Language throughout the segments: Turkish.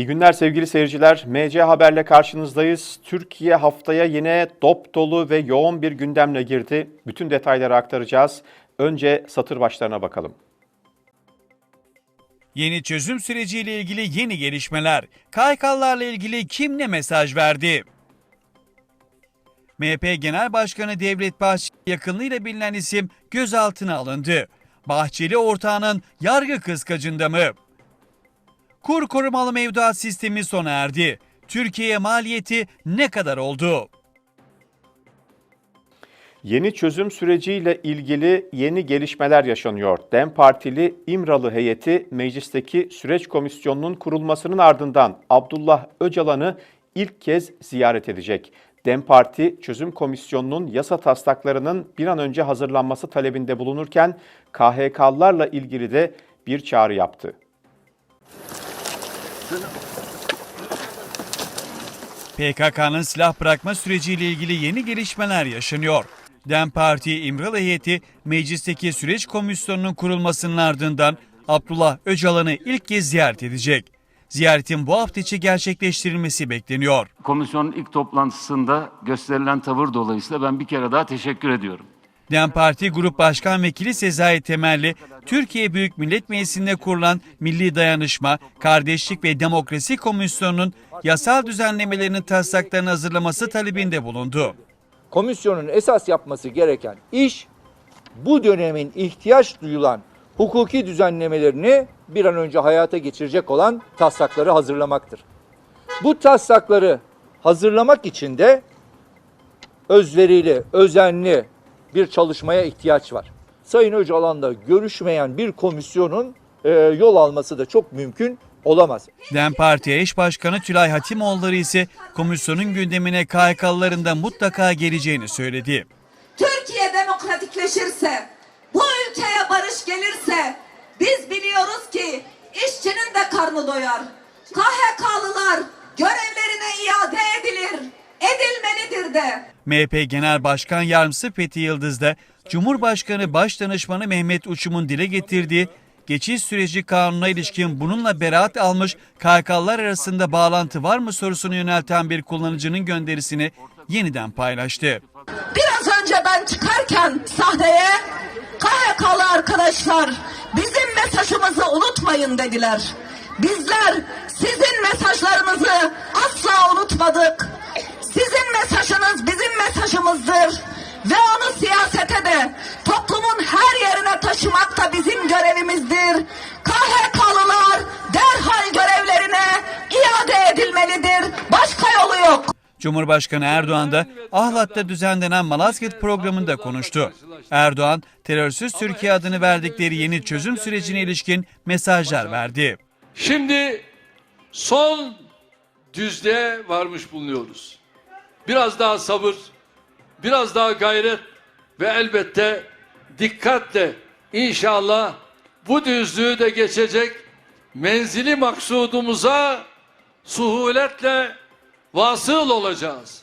İyi günler sevgili seyirciler. MC Haber'le karşınızdayız. Türkiye haftaya yine dop dolu ve yoğun bir gündemle girdi. Bütün detayları aktaracağız. Önce satır başlarına bakalım. Yeni çözüm süreciyle ilgili yeni gelişmeler. KYK'larla ilgili kim ne mesaj verdi? MHP Genel Başkanı Devlet Bahçeli yakınlığıyla bilinen isim gözaltına alındı. Bahçeli ortağının yargı kıskacında mı? Kur korumalı mevduat sistemi sona erdi. Türkiye'ye maliyeti ne kadar oldu? Yeni çözüm süreciyle ilgili yeni gelişmeler yaşanıyor. DEM Partili İmralı heyeti meclisteki süreç komisyonunun kurulmasının ardından Abdullah Öcalan'ı ilk kez ziyaret edecek. DEM Parti çözüm komisyonunun yasa taslaklarının bir an önce hazırlanması talebinde bulunurken KHK'larla ilgili de bir çağrı yaptı. PKK'nın silah bırakma süreciyle ilgili yeni gelişmeler yaşanıyor. DEM Parti İmralı heyeti meclisteki süreç komisyonunun kurulmasının ardından Abdullah Öcalan'ı ilk kez ziyaret edecek. Ziyaretin bu hafta içi gerçekleştirilmesi bekleniyor. Komisyonun ilk toplantısında gösterilen tavır dolayısıyla ben bir kere daha teşekkür ediyorum. DEM Parti Grup Başkan Vekili Sezai Temelli, Türkiye Büyük Millet Meclisi'nde kurulan Milli Dayanışma, Kardeşlik ve Demokrasi Komisyonu'nun yasal düzenlemelerinin taslaklarını hazırlaması talebinde bulundu. komisyonun esas yapması gereken iş bu dönemin ihtiyaç duyulan hukuki düzenlemelerini bir an önce hayata geçirecek olan taslakları hazırlamaktır. Bu taslakları hazırlamak için de özverili, özenli bir çalışmaya ihtiyaç var. Sayın Öcalan'la görüşmeyen bir komisyonun e, yol alması da çok mümkün olamaz. DEM Parti eş başkanı Tülay Hatimoğulları ise komisyonun gündemine KHK'lıların da mutlaka geleceğini söyledi. Türkiye demokratikleşirse, bu ülkeye barış gelirse biz biliyoruz ki işçinin de karnı doyar. KHK'lılar görevlerine iade edilir, edilmelidir de. MHP Genel Başkan Yardımcısı Fethi Yıldız da Cumhurbaşkanı Başdanışmanı Mehmet Uçum'un dile getirdiği geçiş süreci kanununa ilişkin bununla beraat almış KHK'lılar arasında bağlantı var mı sorusunu yönelten bir kullanıcının gönderisini yeniden paylaştı. Biraz önce ben çıkarken sahneye KHK'lı arkadaşlar bizim mesajımızı unutmayın dediler. Bizler sizin mesajlarınızı asla unutmadık. Sizin mesajınız bizim mesajımızdır. Ve onu siyasete de toplumun her yerine taşımak da bizim görevimizdir. KHK'lılar derhal görevlerine iade edilmelidir. Başka yolu yok. Cumhurbaşkanı Erdoğan da Ahlat'ta düzenlenen Malazgirt programında konuştu. Erdoğan, terörsüz Türkiye adını verdikleri yeni çözüm sürecine ilişkin mesajlar verdi. Şimdi son düzlüğe varmış bulunuyoruz. Biraz daha sabır, biraz daha gayret ve elbette dikkatle inşallah bu düzlüğü de geçecek menzili maksudumuza suhuletle vasıl olacağız.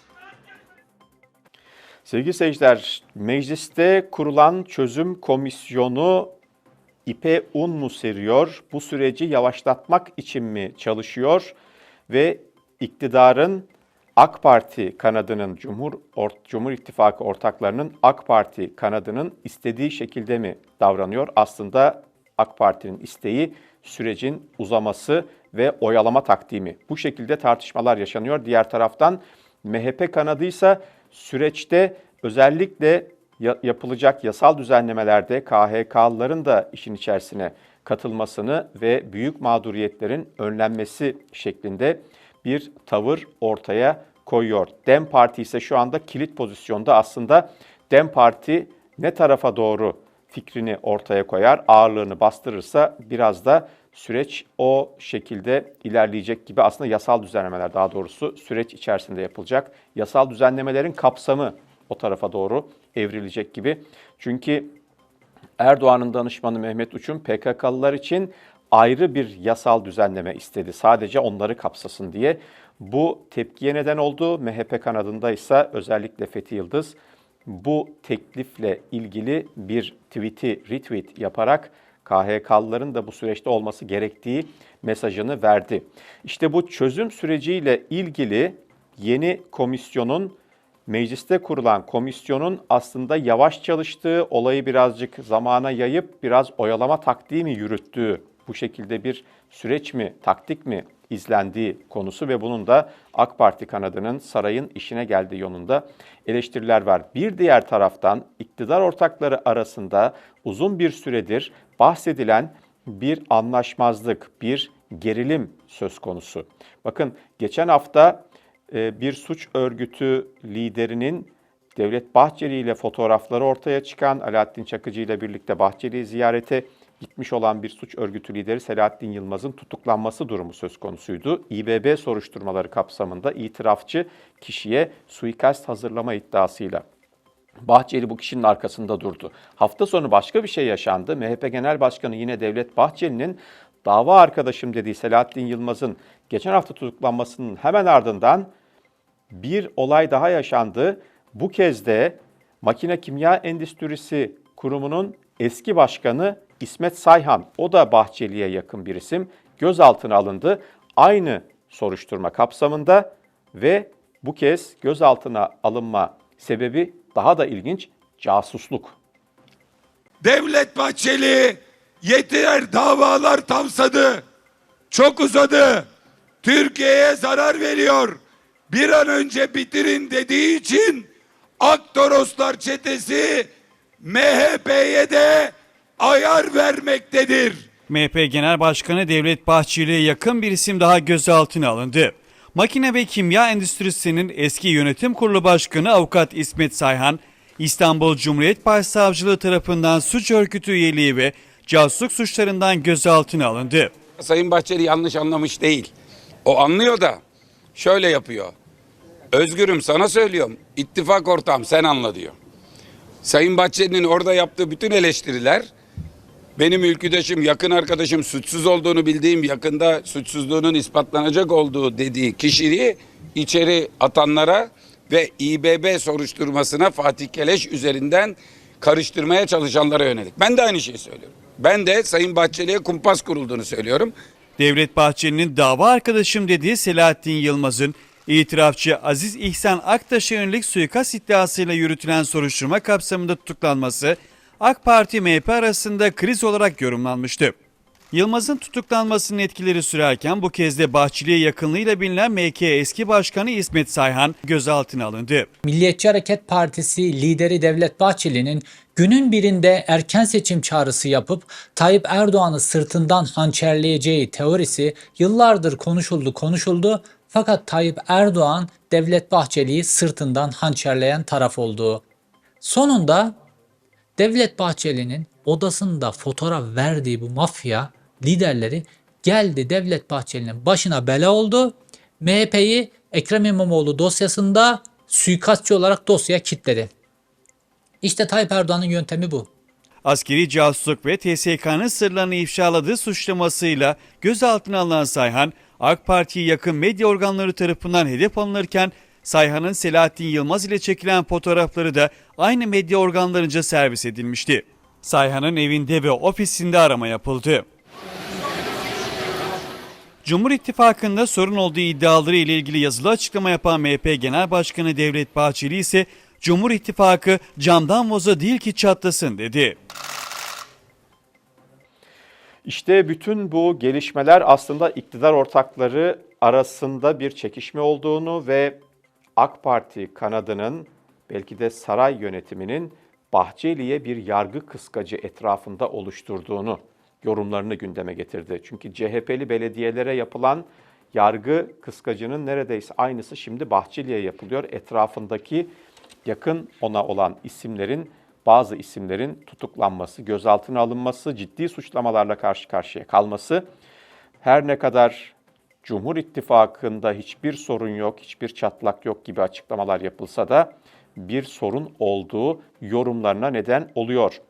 Sevgili seyirciler, mecliste kurulan çözüm komisyonu ipe un mu seriyor? Bu süreci yavaşlatmak için mi çalışıyor? Ve iktidarın AK Parti kanadının, Cumhur, Or, Cumhur İttifakı ortaklarının AK Parti kanadının istediği şekilde mi davranıyor? Aslında AK Parti'nin isteği sürecin uzaması ve oyalama taktiği Bu şekilde tartışmalar yaşanıyor. Diğer taraftan MHP kanadıysa süreçte özellikle ya- yapılacak yasal düzenlemelerde KHK'lıların da işin içerisine katılmasını ve büyük mağduriyetlerin önlenmesi şeklinde bir tavır ortaya koyuyor. Dem Parti ise şu anda kilit pozisyonda aslında Dem Parti ne tarafa doğru fikrini ortaya koyar, ağırlığını bastırırsa biraz da süreç o şekilde ilerleyecek gibi aslında yasal düzenlemeler daha doğrusu süreç içerisinde yapılacak. Yasal düzenlemelerin kapsamı o tarafa doğru evrilecek gibi. Çünkü Erdoğan'ın danışmanı Mehmet Uçum PKK'lılar için ayrı bir yasal düzenleme istedi. Sadece onları kapsasın diye. Bu tepkiye neden oldu. MHP kanadında ise özellikle Fethi Yıldız bu teklifle ilgili bir tweet'i retweet yaparak KHK'lıların da bu süreçte olması gerektiği mesajını verdi. İşte bu çözüm süreciyle ilgili yeni komisyonun mecliste kurulan komisyonun aslında yavaş çalıştığı, olayı birazcık zamana yayıp biraz oyalama taktiği mi yürüttüğü, bu şekilde bir süreç mi, taktik mi izlendiği konusu ve bunun da AK Parti kanadının sarayın işine geldiği yolunda eleştiriler var. Bir diğer taraftan iktidar ortakları arasında uzun bir süredir bahsedilen bir anlaşmazlık, bir gerilim söz konusu. Bakın geçen hafta e, bir suç örgütü liderinin Devlet Bahçeli ile fotoğrafları ortaya çıkan Alaaddin Çakıcı ile birlikte Bahçeli'yi ziyarete gitmiş olan bir suç örgütü lideri Selahattin Yılmaz'ın tutuklanması durumu söz konusuydu. İBB soruşturmaları kapsamında itirafçı kişiye suikast hazırlama iddiasıyla Bahçeli bu kişinin arkasında durdu. Hafta sonu başka bir şey yaşandı. MHP Genel Başkanı yine Devlet Bahçeli'nin dava arkadaşım dediği Selahattin Yılmaz'ın geçen hafta tutuklanmasının hemen ardından bir olay daha yaşandı. Bu kez de Makine Kimya Endüstrisi Kurumu'nun eski başkanı İsmet Sayhan, o da Bahçeli'ye yakın bir isim, gözaltına alındı. Aynı soruşturma kapsamında ve bu kez gözaltına alınma sebebi daha da ilginç, casusluk. Devlet Bahçeli yeter davalar tamsadı. Çok uzadı. Türkiye'ye zarar veriyor. Bir an önce bitirin dediği için Aktoroslar çetesi MHP'ye de ayar vermektedir. MHP Genel Başkanı Devlet Bahçeli'ye yakın bir isim daha gözaltına alındı. Makine ve Kimya Endüstrisi'nin eski yönetim kurulu başkanı avukat İsmet Sayhan, İstanbul Cumhuriyet Başsavcılığı tarafından suç örgütü üyeliği ve casusluk suçlarından gözaltına alındı. Sayın Bahçeli yanlış anlamış değil. O anlıyor da şöyle yapıyor. Özgürüm sana söylüyorum. İttifak ortağım sen anla diyor. Sayın Bahçeli'nin orada yaptığı bütün eleştiriler benim ülküdaşım, yakın arkadaşım suçsuz olduğunu bildiğim, yakında suçsuzluğunun ispatlanacak olduğu dediği kişiyi içeri atanlara ve İBB soruşturmasına Fatih Keleş üzerinden karıştırmaya çalışanlara yönelik. Ben de aynı şeyi söylüyorum. Ben de Sayın Bahçeli'ye kumpas kurulduğunu söylüyorum. Devlet Bahçeli'nin dava arkadaşım dediği Selahattin Yılmaz'ın itirafçı Aziz İhsan Aktaş'a yönelik suikast iddiasıyla yürütülen soruşturma kapsamında tutuklanması AK Parti MHP arasında kriz olarak yorumlanmıştı. Yılmaz'ın tutuklanmasının etkileri sürerken bu kez de Bahçeli'ye yakınlığıyla bilinen MK eski başkanı İsmet Sayhan gözaltına alındı. Milliyetçi Hareket Partisi lideri Devlet Bahçeli'nin günün birinde erken seçim çağrısı yapıp Tayyip Erdoğan'ı sırtından hançerleyeceği teorisi yıllardır konuşuldu konuşuldu fakat Tayyip Erdoğan Devlet Bahçeli'yi sırtından hançerleyen taraf oldu. Sonunda Devlet Bahçeli'nin odasında fotoğraf verdiği bu mafya liderleri geldi Devlet Bahçeli'nin başına bela oldu. MHP'yi Ekrem İmamoğlu dosyasında suikastçı olarak dosyaya kilitledi. İşte Tayyip Erdoğan'ın yöntemi bu. Askeri casusluk ve TSK'nın sırlarını ifşaladığı suçlamasıyla gözaltına alınan Sayhan, AK Parti'ye yakın medya organları tarafından hedef alınırken Sayhan'ın Selahattin Yılmaz ile çekilen fotoğrafları da aynı medya organlarınca servis edilmişti. Sayhan'ın evinde ve ofisinde arama yapıldı. Cumhur İttifakı'nda sorun olduğu iddiaları ile ilgili yazılı açıklama yapan MHP Genel Başkanı Devlet Bahçeli ise Cumhur İttifakı camdan voza değil ki çatlasın dedi. İşte bütün bu gelişmeler aslında iktidar ortakları arasında bir çekişme olduğunu ve AK Parti kanadının belki de saray yönetiminin Bahçeli'ye bir yargı kıskacı etrafında oluşturduğunu yorumlarını gündeme getirdi. Çünkü CHP'li belediyelere yapılan yargı kıskacının neredeyse aynısı şimdi Bahçeli'ye yapılıyor. Etrafındaki yakın ona olan isimlerin bazı isimlerin tutuklanması, gözaltına alınması, ciddi suçlamalarla karşı karşıya kalması her ne kadar Cumhur İttifakı'nda hiçbir sorun yok, hiçbir çatlak yok gibi açıklamalar yapılsa da bir sorun olduğu yorumlarına neden oluyor.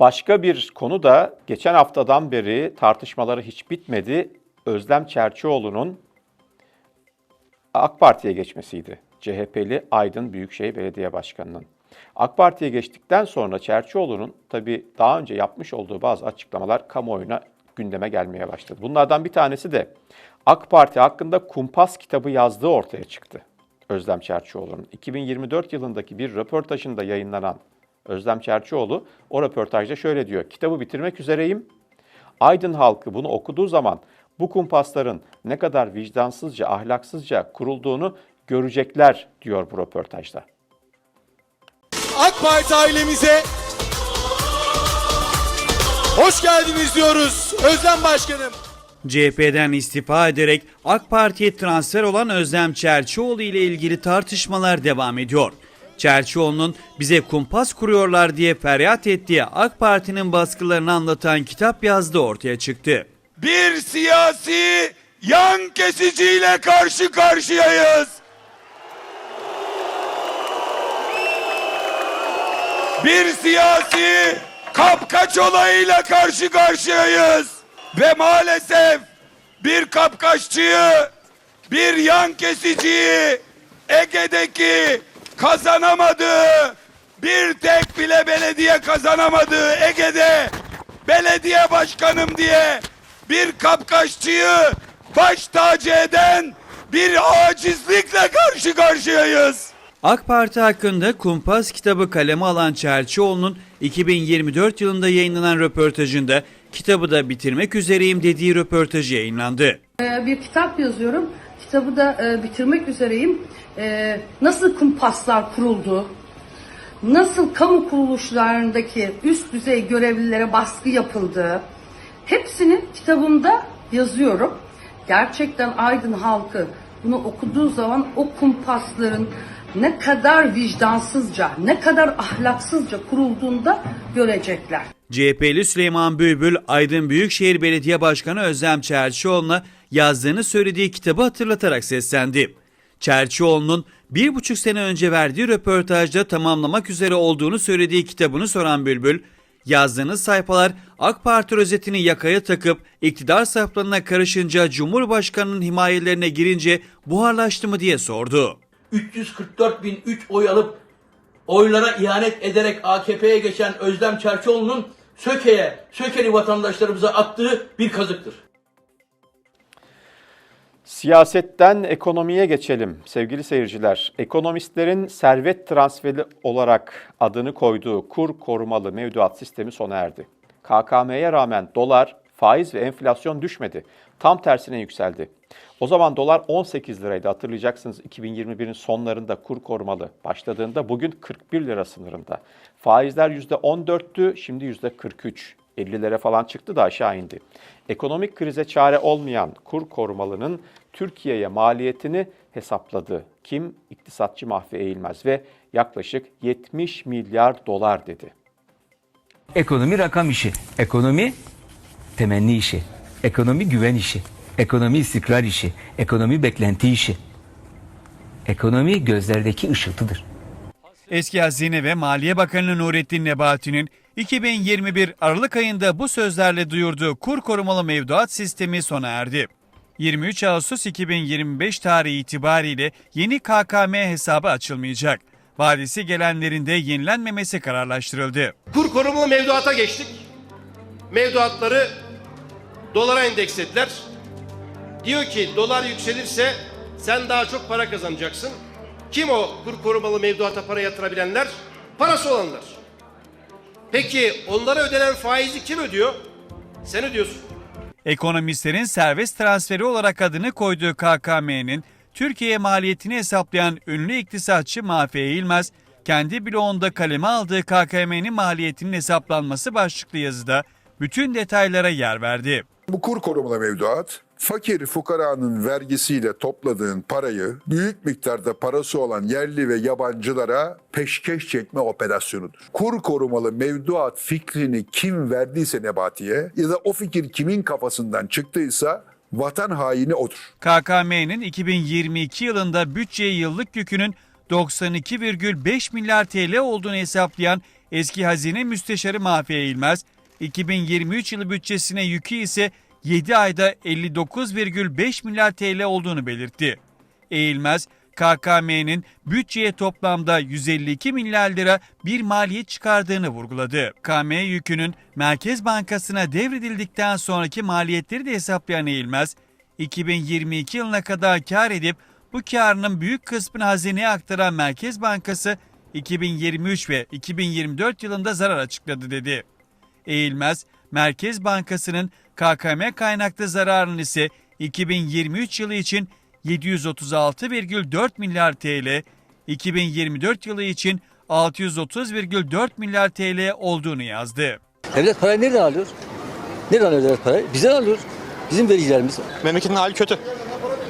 Başka bir konu da geçen haftadan beri tartışmaları hiç bitmedi. Özlem Çerçioğlu'nun AK Parti'ye geçmesiydi. CHP'li Aydın Büyükşehir Belediye Başkanı'nın. AK Parti'ye geçtikten sonra Çerçioğlu'nun tabii daha önce yapmış olduğu bazı açıklamalar kamuoyuna gündeme gelmeye başladı. Bunlardan bir tanesi de AK Parti hakkında kumpas kitabı yazdığı ortaya çıktı. Özlem Çerçioğlu'nun 2024 yılındaki bir röportajında yayınlanan Özlem Çerçioğlu o röportajda şöyle diyor. Kitabı bitirmek üzereyim. Aydın halkı bunu okuduğu zaman bu kumpasların ne kadar vicdansızca, ahlaksızca kurulduğunu görecekler diyor bu röportajda. AK Parti ailemize hoş geldiniz diyoruz Özlem Başkanım. CHP'den istifa ederek AK Parti'ye transfer olan Özlem Çerçioğlu ile ilgili tartışmalar devam ediyor. Çerçioğlu'nun bize kumpas kuruyorlar diye feryat ettiği AK Parti'nin baskılarını anlatan kitap yazdığı ortaya çıktı. Bir siyasi yan kesiciyle karşı karşıyayız. Bir siyasi kapkaç olayıyla karşı karşıyayız. Ve maalesef bir kapkaççıyı, bir yan kesiciyi Ege'deki kazanamadığı, bir tek bile belediye kazanamadığı Ege'de belediye başkanım diye bir kapkaççıyı baş tacı eden bir acizlikle karşı karşıyayız. AK Parti hakkında Kumpas kitabı kaleme alan Çerçioğlu'nun 2024 yılında yayınlanan röportajında kitabı da bitirmek üzereyim dediği röportajı yayınlandı. Ee, bir kitap yazıyorum. Kitabı da e, bitirmek üzereyim. Ee, nasıl kumpaslar kuruldu? Nasıl kamu kuruluşlarındaki üst düzey görevlilere baskı yapıldı? Hepsini kitabımda yazıyorum. Gerçekten Aydın halkı bunu okuduğu zaman o kumpasların ne kadar vicdansızca, ne kadar ahlaksızca kurulduğunda görecekler. CHP'li Süleyman Bülbül, Aydın Büyükşehir Belediye Başkanı Özlem Çerçioğlu'na yazdığını söylediği kitabı hatırlatarak seslendi. Çerçioğlu'nun bir buçuk sene önce verdiği röportajda tamamlamak üzere olduğunu söylediği kitabını soran Bülbül, yazdığınız sayfalar AK Parti rozetini yakaya takıp iktidar saflarına karışınca Cumhurbaşkanı'nın himayelerine girince buharlaştı mı diye sordu. 344 bin 3 oy alıp oylara ihanet ederek AKP'ye geçen Özlem Çerçioğlu'nun Söke'ye, Sökeli vatandaşlarımıza attığı bir kazıktır. Siyasetten ekonomiye geçelim sevgili seyirciler. Ekonomistlerin servet transferi olarak adını koyduğu kur korumalı mevduat sistemi sona erdi. KKM'ye rağmen dolar, faiz ve enflasyon düşmedi. Tam tersine yükseldi. O zaman dolar 18 liraydı hatırlayacaksınız 2021'in sonlarında kur korumalı başladığında bugün 41 lira sınırında. Faizler %14'tü şimdi %43. 50'lere falan çıktı da aşağı indi. Ekonomik krize çare olmayan kur korumalının Türkiye'ye maliyetini hesapladı. Kim? İktisatçı Mahfi Eğilmez ve yaklaşık 70 milyar dolar dedi. Ekonomi rakam işi. Ekonomi temenni işi. Ekonomi güven işi. Ekonomi istikrar işi. Ekonomi beklenti işi. Ekonomi gözlerdeki ışıltıdır. Eski Hazine ve Maliye Bakanı Nurettin Nebati'nin 2021 Aralık ayında bu sözlerle duyurduğu kur korumalı mevduat sistemi sona erdi. 23 Ağustos 2025 tarihi itibariyle yeni KKM hesabı açılmayacak. Vadisi gelenlerin de yenilenmemesi kararlaştırıldı. Kur korumalı mevduata geçtik. Mevduatları dolara endekslediler. Diyor ki dolar yükselirse sen daha çok para kazanacaksın. Kim o kur korumalı mevduata para yatırabilenler? Parası olanlar. Peki onlara ödenen faizi kim ödüyor? Sen ödüyorsun. Ekonomistlerin serbest transferi olarak adını koyduğu KKM'nin Türkiye maliyetini hesaplayan ünlü iktisatçı Mahfi Eğilmez, kendi bloğunda kaleme aldığı KKM'nin maliyetinin hesaplanması başlıklı yazıda bütün detaylara yer verdi. Bu kur korumalı mevduat fakir fukaranın vergisiyle topladığın parayı büyük miktarda parası olan yerli ve yabancılara peşkeş çekme operasyonudur. Kur korumalı mevduat fikrini kim verdiyse Nebati'ye ya da o fikir kimin kafasından çıktıysa vatan haini odur. KKM'nin 2022 yılında bütçe yıllık yükünün 92,5 milyar TL olduğunu hesaplayan eski hazine müsteşarı Mahfi Eğilmez, 2023 yılı bütçesine yükü ise 7 ayda 59,5 milyar TL olduğunu belirtti. Eğilmez, KKM'nin bütçeye toplamda 152 milyar lira bir maliyet çıkardığını vurguladı. KM yükünün Merkez Bankası'na devredildikten sonraki maliyetleri de hesaplayan Eğilmez, 2022 yılına kadar kar edip bu karının büyük kısmını hazineye aktaran Merkez Bankası 2023 ve 2024 yılında zarar açıkladı dedi. Eğilmez, Merkez Bankası'nın KKM kaynaklı zararının ise 2023 yılı için 736,4 milyar TL, 2024 yılı için 630,4 milyar TL olduğunu yazdı. Devlet parayı nereden alıyor? Nereden alıyor devlet parayı? Bizden alıyor. Bizim vericilerimiz. Memleketin hali kötü.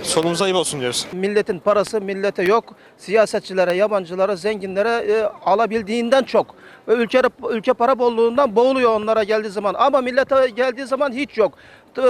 Sonumuza ayıp olsun diyoruz. Milletin parası millete yok. Siyasetçilere, yabancılara, zenginlere e, alabildiğinden çok. Ve ülke, ülke para bolluğundan boğuluyor onlara geldiği zaman. Ama millete geldiği zaman hiç yok.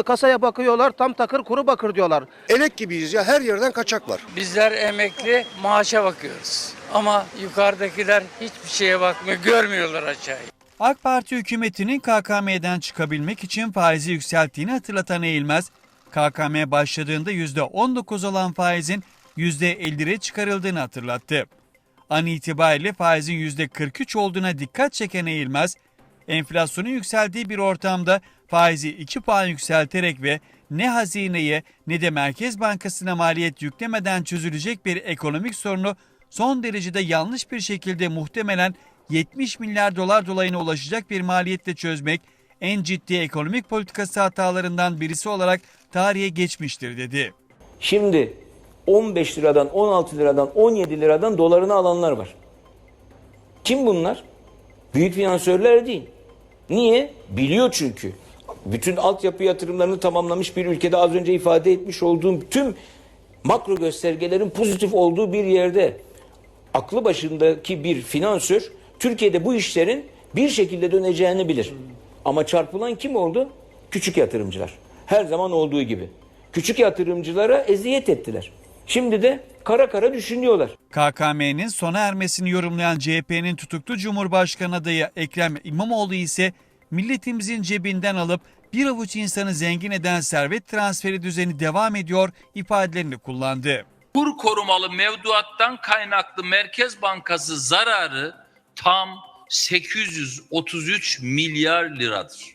Kasaya bakıyorlar tam takır kuru bakır diyorlar. Elek gibiyiz ya her yerden kaçak var. Bizler emekli maaşa bakıyoruz. Ama yukarıdakiler hiçbir şeye bakmıyor, görmüyorlar aşağıyı. AK Parti hükümetinin KKM'den çıkabilmek için faizi yükselttiğini hatırlatan Eğilmez, KKM başladığında %19 olan faizin %50'ye çıkarıldığını hatırlattı. An itibariyle faizin %43 olduğuna dikkat çeken Eğilmez, enflasyonun yükseldiği bir ortamda faizi 2 puan yükselterek ve ne hazineye ne de Merkez Bankası'na maliyet yüklemeden çözülecek bir ekonomik sorunu son derecede yanlış bir şekilde muhtemelen 70 milyar dolar dolayına ulaşacak bir maliyetle çözmek en ciddi ekonomik politikası hatalarından birisi olarak tarihe geçmiştir dedi. Şimdi 15 liradan, 16 liradan, 17 liradan dolarını alanlar var. Kim bunlar? Büyük finansörler değil. Niye? Biliyor çünkü. Bütün altyapı yatırımlarını tamamlamış bir ülkede az önce ifade etmiş olduğum tüm makro göstergelerin pozitif olduğu bir yerde aklı başındaki bir finansör Türkiye'de bu işlerin bir şekilde döneceğini bilir. Ama çarpılan kim oldu? Küçük yatırımcılar. Her zaman olduğu gibi. Küçük yatırımcılara eziyet ettiler. Şimdi de kara kara düşünüyorlar. KKM'nin sona ermesini yorumlayan CHP'nin tutuklu Cumhurbaşkanı adayı Ekrem İmamoğlu ise milletimizin cebinden alıp bir avuç insanı zengin eden servet transferi düzeni devam ediyor ifadelerini kullandı. Kur korumalı mevduattan kaynaklı Merkez Bankası zararı tam 833 milyar liradır.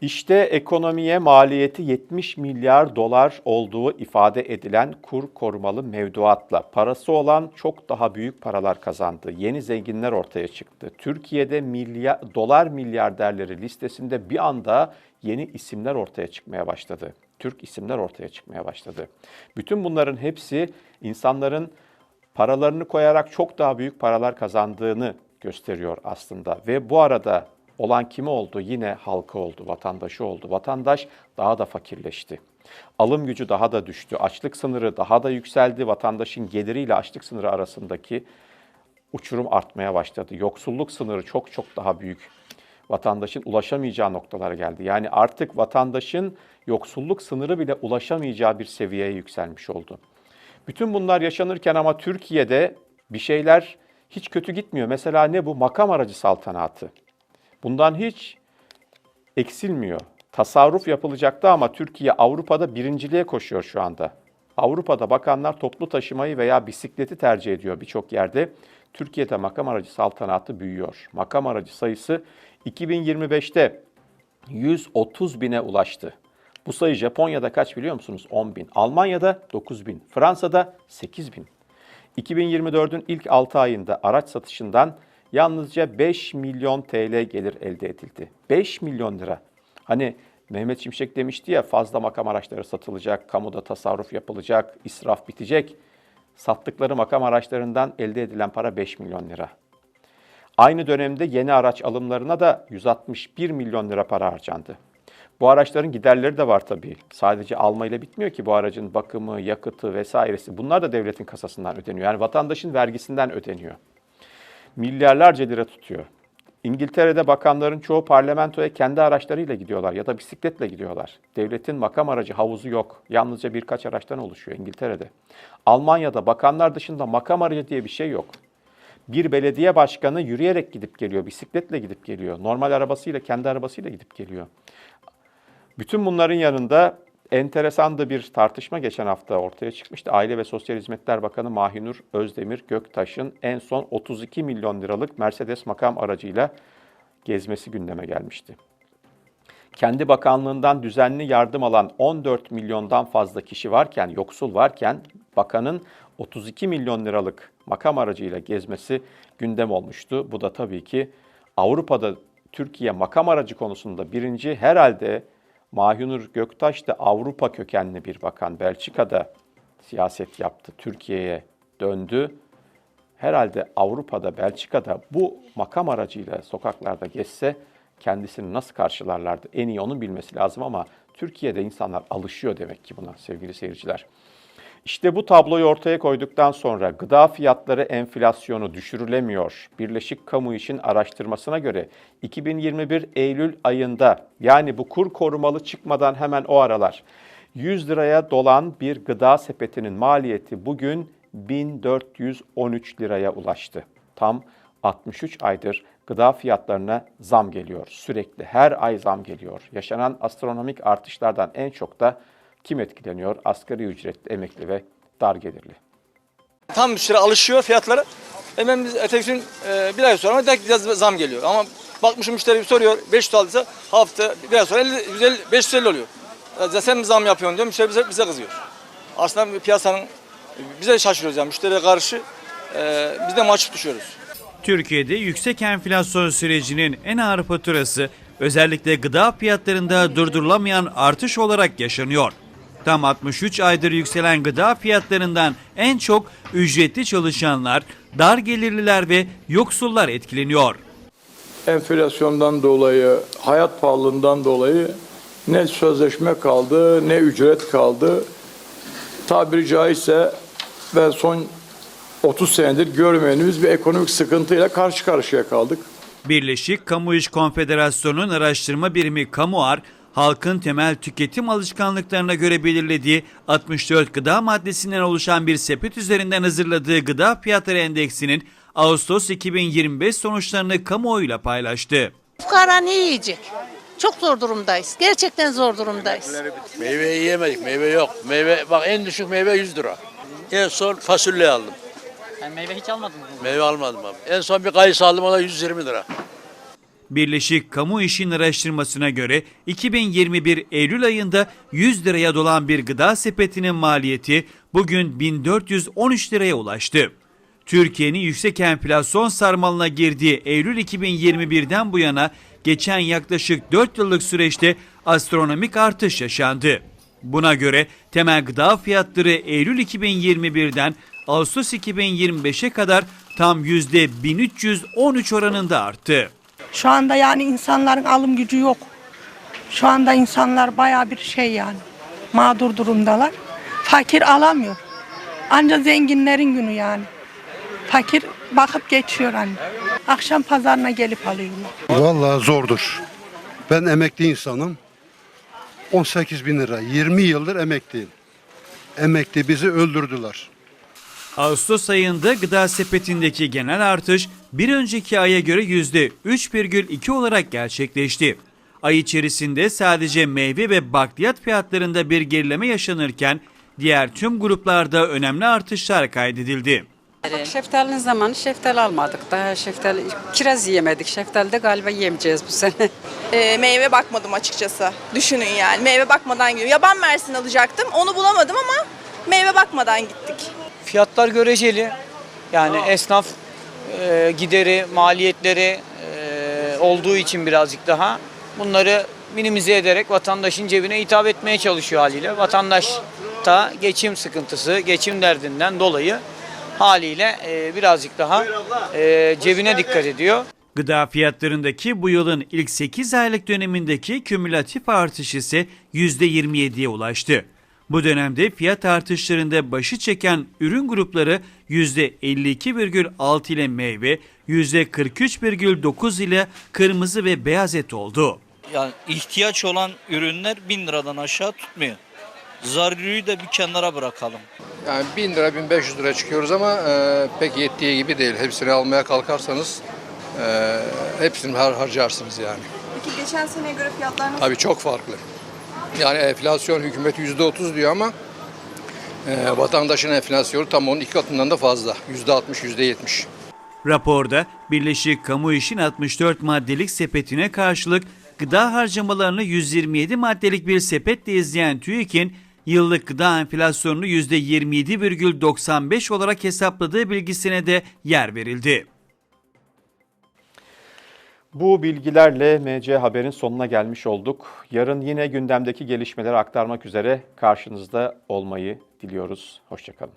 İşte ekonomiye maliyeti 70 milyar dolar olduğu ifade edilen kur korumalı mevduatla parası olan çok daha büyük paralar kazandı. Yeni zenginler ortaya çıktı. Türkiye'de milyar, dolar milyarderleri listesinde bir anda yeni isimler ortaya çıkmaya başladı. Türk isimler ortaya çıkmaya başladı. Bütün bunların hepsi insanların paralarını koyarak çok daha büyük paralar kazandığını gösteriyor aslında. Ve bu arada olan kimi oldu? Yine halkı oldu, vatandaşı oldu. Vatandaş daha da fakirleşti. Alım gücü daha da düştü. Açlık sınırı daha da yükseldi. Vatandaşın geliriyle açlık sınırı arasındaki uçurum artmaya başladı. Yoksulluk sınırı çok çok daha büyük. Vatandaşın ulaşamayacağı noktalara geldi. Yani artık vatandaşın yoksulluk sınırı bile ulaşamayacağı bir seviyeye yükselmiş oldu. Bütün bunlar yaşanırken ama Türkiye'de bir şeyler hiç kötü gitmiyor. Mesela ne bu? Makam aracı saltanatı. Bundan hiç eksilmiyor. Tasarruf yapılacaktı ama Türkiye Avrupa'da birinciliğe koşuyor şu anda. Avrupa'da bakanlar toplu taşımayı veya bisikleti tercih ediyor birçok yerde. Türkiye'de makam aracı saltanatı büyüyor. Makam aracı sayısı 2025'te 130 bine ulaştı. Bu sayı Japonya'da kaç biliyor musunuz? 10 bin. Almanya'da 9 bin. Fransa'da 8 bin. 2024'ün ilk 6 ayında araç satışından yalnızca 5 milyon TL gelir elde edildi. 5 milyon lira. Hani Mehmet Şimşek demişti ya fazla makam araçları satılacak, kamuda tasarruf yapılacak, israf bitecek. Sattıkları makam araçlarından elde edilen para 5 milyon lira. Aynı dönemde yeni araç alımlarına da 161 milyon lira para harcandı. Bu araçların giderleri de var tabii. Sadece almayla bitmiyor ki bu aracın bakımı, yakıtı vesairesi. Bunlar da devletin kasasından ödeniyor. Yani vatandaşın vergisinden ödeniyor. Milyarlarca lira tutuyor. İngiltere'de bakanların çoğu parlamentoya kendi araçlarıyla gidiyorlar ya da bisikletle gidiyorlar. Devletin makam aracı havuzu yok. Yalnızca birkaç araçtan oluşuyor İngiltere'de. Almanya'da bakanlar dışında makam aracı diye bir şey yok. Bir belediye başkanı yürüyerek gidip geliyor, bisikletle gidip geliyor. Normal arabasıyla, kendi arabasıyla gidip geliyor. Bütün bunların yanında enteresan da bir tartışma geçen hafta ortaya çıkmıştı. Aile ve Sosyal Hizmetler Bakanı Mahinur Özdemir Göktaş'ın en son 32 milyon liralık Mercedes makam aracıyla gezmesi gündeme gelmişti. Kendi bakanlığından düzenli yardım alan 14 milyondan fazla kişi varken, yoksul varken bakanın 32 milyon liralık makam aracıyla gezmesi gündem olmuştu. Bu da tabii ki Avrupa'da Türkiye makam aracı konusunda birinci herhalde Mahinur Göktaş da Avrupa kökenli bir bakan. Belçika'da siyaset yaptı, Türkiye'ye döndü. Herhalde Avrupa'da, Belçika'da bu makam aracıyla sokaklarda geçse kendisini nasıl karşılarlardı? En iyi onun bilmesi lazım ama Türkiye'de insanlar alışıyor demek ki buna sevgili seyirciler. İşte bu tabloyu ortaya koyduktan sonra gıda fiyatları enflasyonu düşürülemiyor. Birleşik Kamu İş'in araştırmasına göre 2021 Eylül ayında yani bu kur korumalı çıkmadan hemen o aralar 100 liraya dolan bir gıda sepetinin maliyeti bugün 1413 liraya ulaştı. Tam 63 aydır gıda fiyatlarına zam geliyor. Sürekli her ay zam geliyor. Yaşanan astronomik artışlardan en çok da kim etkileniyor? Asgari ücretli, emekli ve dar gelirli. Tam müşteri alışıyor fiyatlara. Hemen biz ertesi gün e, bir ay sonra biraz zam geliyor. Ama bakmışım müşteri soruyor 500 aldıysa hafta bir ay sonra 50, 150, 550 oluyor. Ya sen mi zam yapıyorsun diyor müşteri bize, bize kızıyor. Aslında piyasanın biz de şaşırıyoruz yani müşteriye karşı e, biz de mahcup düşüyoruz. Türkiye'de yüksek enflasyon sürecinin en ağır faturası özellikle gıda fiyatlarında durdurulamayan artış olarak yaşanıyor. Tam 63 aydır yükselen gıda fiyatlarından en çok ücretli çalışanlar, dar gelirliler ve yoksullar etkileniyor. enflasyondan dolayı, hayat pahalılığından dolayı ne sözleşme kaldı, ne ücret kaldı. Tabiri caizse ve son 30 senedir görmediğimiz bir ekonomik sıkıntıyla karşı karşıya kaldık. Birleşik Kamu İş Konfederasyonu'nun araştırma birimi Kamuar, halkın temel tüketim alışkanlıklarına göre belirlediği 64 gıda maddesinden oluşan bir sepet üzerinden hazırladığı gıda fiyatları endeksinin Ağustos 2025 sonuçlarını kamuoyuyla paylaştı. Fukara ne yiyecek? Çok zor durumdayız. Gerçekten zor durumdayız. Meyve yiyemedik, meyve yok. Meyve bak en düşük meyve 100 lira. En son fasulye aldım. Yani meyve hiç almadınız mı? Meyve almadım abi. En son bir kayısı aldım o da 120 lira. Birleşik Kamu İş'in araştırmasına göre 2021 Eylül ayında 100 liraya dolan bir gıda sepetinin maliyeti bugün 1413 liraya ulaştı. Türkiye'nin yüksek enflasyon sarmalına girdiği Eylül 2021'den bu yana geçen yaklaşık 4 yıllık süreçte astronomik artış yaşandı. Buna göre temel gıda fiyatları Eylül 2021'den Ağustos 2025'e kadar tam %1313 oranında arttı. Şu anda yani insanların alım gücü yok. Şu anda insanlar bayağı bir şey yani mağdur durumdalar. Fakir alamıyor. Ancak zenginlerin günü yani. Fakir bakıp geçiyor hani. Akşam pazarına gelip alıyorlar. Vallahi zordur. Ben emekli insanım. 18 bin lira. 20 yıldır emekliyim. Emekli bizi öldürdüler. Ağustos ayında gıda sepetindeki genel artış bir önceki aya göre %3,2 olarak gerçekleşti. Ay içerisinde sadece meyve ve bakliyat fiyatlarında bir gerileme yaşanırken diğer tüm gruplarda önemli artışlar kaydedildi. Bak şeftalinin zamanı şeftali almadık. Daha şeftali, kiraz yiyemedik. Şeftali de galiba yemeyeceğiz bu sene. Ee, meyve bakmadım açıkçası. Düşünün yani. Meyve bakmadan gidiyorum. Yaban mersin alacaktım. Onu bulamadım ama meyve bakmadan gittik. Fiyatlar göreceli. Yani esnaf e, gideri, maliyetleri e, olduğu için birazcık daha bunları minimize ederek vatandaşın cebine hitap etmeye çalışıyor haliyle. Vatandaş da geçim sıkıntısı, geçim derdinden dolayı haliyle e, birazcık daha e, cebine dikkat ediyor. Gıda fiyatlarındaki bu yılın ilk 8 aylık dönemindeki kümülatif artış ise %27'ye ulaştı. Bu dönemde fiyat artışlarında başı çeken ürün grupları %52,6 ile meyve, %43,9 ile kırmızı ve beyaz et oldu. Yani ihtiyaç olan ürünler 1000 liradan aşağı tutmuyor. Zaruriyi de bir kenara bırakalım. Yani 1000 lira 1500 lira çıkıyoruz ama e, pek yettiği gibi değil. Hepsini almaya kalkarsanız e, hepsini har harcarsınız yani. Peki geçen seneye göre fiyatlar nasıl? Tabii çok farklı. Yani enflasyon hükümet %30 diyor ama e, vatandaşın enflasyonu tam onun iki katından da fazla. %60, %70. Raporda Birleşik Kamu İş'in 64 maddelik sepetine karşılık gıda harcamalarını 127 maddelik bir sepetle izleyen TÜİK'in yıllık gıda enflasyonunu %27,95 olarak hesapladığı bilgisine de yer verildi. Bu bilgilerle MC Haber'in sonuna gelmiş olduk. Yarın yine gündemdeki gelişmeleri aktarmak üzere karşınızda olmayı diliyoruz. Hoşçakalın.